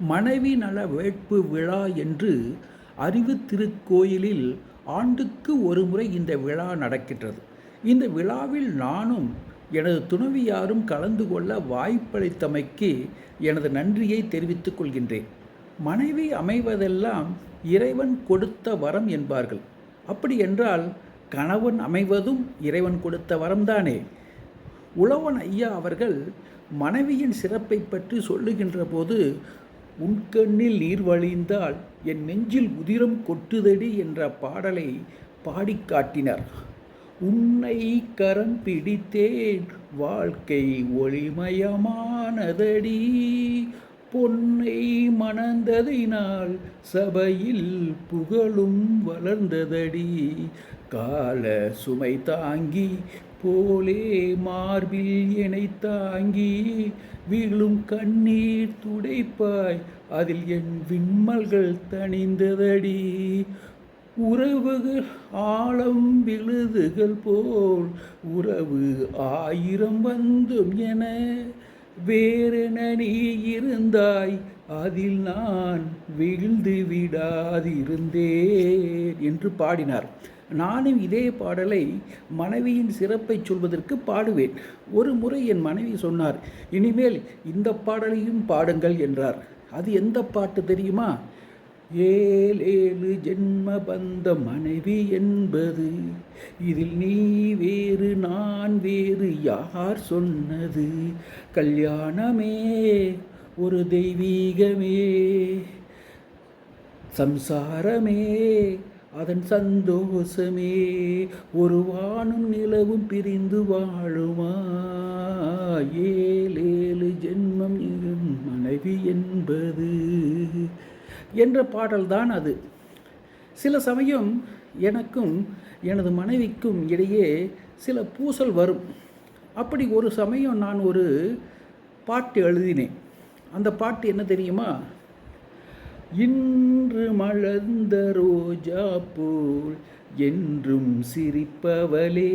மனைவி நல வேட்பு விழா என்று அறிவு திருக்கோயிலில் ஆண்டுக்கு ஒரு முறை இந்த விழா நடக்கின்றது. இந்த விழாவில் நானும் எனது துணைவியாரும் கலந்து கொள்ள வாய்ப்பளித்தமைக்கு எனது நன்றியை தெரிவித்துக் கொள்கின்றேன். மனைவி அமைவதெல்லாம் இறைவன் கொடுத்த வரம் என்பார்கள். அப்படி என்றால் கணவன் அமைவதும் இறைவன் கொடுத்த வரம்தானே? உழவன் ஐயா அவர்கள் மனைவியின் சிறப்பை பற்றி சொல்லுகின்ற போது உன் கண்ணில் நீர் வழிந்தால் என் நெஞ்சில் உதிரம் கொட்டுதடி என்ற பாடலை பாடிக் காட்டினர். உன்னை கரம் பிடித்தேன் வாழ்க்கை ஒளிமயமானதடி. பொன்னை மணந்ததினால் சபையில் புகழும் வளர்ந்ததடி. கால சுமை தாங்கி போலே மார்பில் என்னை தாங்கி வீழும் கண்ணீர் துடைப்பாய். அதில் என் விண்மல்கள் தணிந்ததடி. உறவுகள் ஆழம் விழுதுகள் போல். உறவு ஆயிரம் வந்தும் என. வேறென நீ இருந்தாய். அதில் நான் வீழ்ந்து விடாதிருந்தேன் என்று பாடினார். நானும் இதே பாடலை மனைவியின் சிறப்பை சொல்வதற்கு பாடுவேன். ஒரு முறை என் மனைவி சொன்னார் இனிமேல் இந்த பாடலையும் பாடுங்கள் என்றார். அது எந்த பாட்டு தெரியுமா? ஏழேழு ஜென்ம பந்த மனைவி என்பது. இதில் நீ வேறு நான் வேறு யார் சொன்னது? கல்யாணமே ஒரு தெய்வீகமே. சம்சாரமே அதன் சந்தோஷமே. ஒரு வானும் நிலவும் பிரிந்து வாழுமா ஏழேழு ஜென்மம் இரும் மனைவி என்பது. என்ற பாடல்தான் அது. சில சமயம் எனக்கும் எனது மனைவிக்கும் இடையே சில பூசல் வரும். அப்படி ஒரு சமயம் நான் ஒரு பாட்டு எழுதினேன். அந்த பாட்டு என்ன தெரியுமா? இன்று மலர்ந்த ரோஜா போல் என்றும் சிரிப்பவளே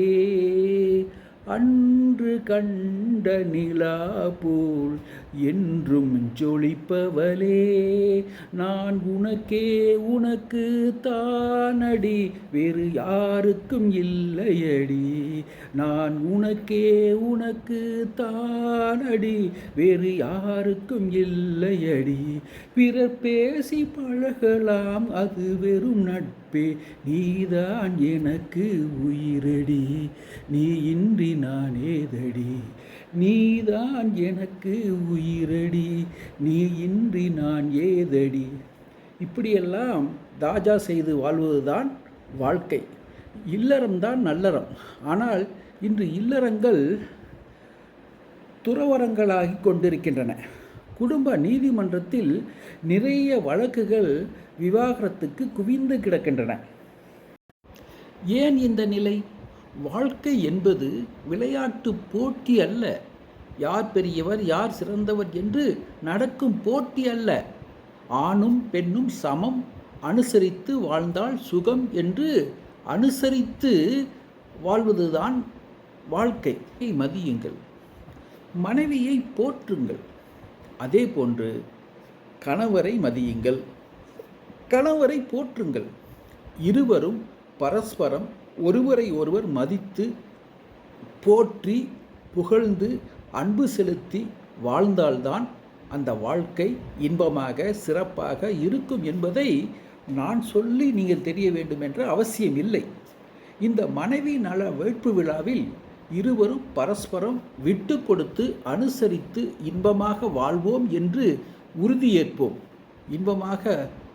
அன்று கண்ட நிலா போல் என்றும் ஜொலிப்பவளே நான் உனக்கே உனக்கு தானடி வேறு யாருக்கும் இல்லையடி. நான் உனக்கே உனக்கு தானடி வேறு யாருக்கும் இல்லையடி. பிறர் பேசி பழகலாம் அது வெறும் நட்பு. நீதான் எனக்கு உயிரடி. நீ இன்றி நான் ஏதடி நீதான் எனக்கு உயிரடி. நீ இன்றி நான் ஏதடி. இப்படியெல்லாம் தாஜா செய்து வாழ்வதுதான் வாழ்க்கை. இல்லறம்தான் நல்லறம். ஆனால் இன்று இல்லறங்கள் துறவரங்களாகி கொண்டிருக்கின்றன. குடும்ப நீதிமன்றத்தில் நிறைய வழக்குகள் விவாகரத்துக்கு குவிந்து கிடக்கின்றன. ஏன் இந்த நிலை? வாழ்க்கை என்பது விளையாட்டு போட்டி அல்ல. யார் பெரியவர் யார் சிறந்தவர் என்று நடக்கும் போட்டி அல்ல. ஆணும் பெண்ணும் சமம் அனுசரித்து வாழ்ந்தால் சுகம் என்று அனுசரித்து வாழ்வதுதான் வாழ்க்கையை மதியுங்கள். மனைவியை போற்றுங்கள். அதே போன்று கணவரை மதியுங்கள். கணவரை போற்றுங்கள். இருவரும் பரஸ்பரம் ஒருவரை ஒருவர் மதித்து போற்றி புகழ்ந்து அன்பு செலுத்தி வாழ்ந்தால்தான் அந்த வாழ்க்கை இன்பமாக சிறப்பாக இருக்கும் என்பதை நான் சொல்லி நீங்கள் தெரிய வேண்டும் என்ற அவசியம் இல்லை. இந்த மனைவி நல வேட்பு விழாவில் இருவரும் பரஸ்பரம் விட்டு கொடுத்து அனுசரித்து இன்பமாக வாழ்வோம் என்று உறுதியேற்போம். இன்பமாக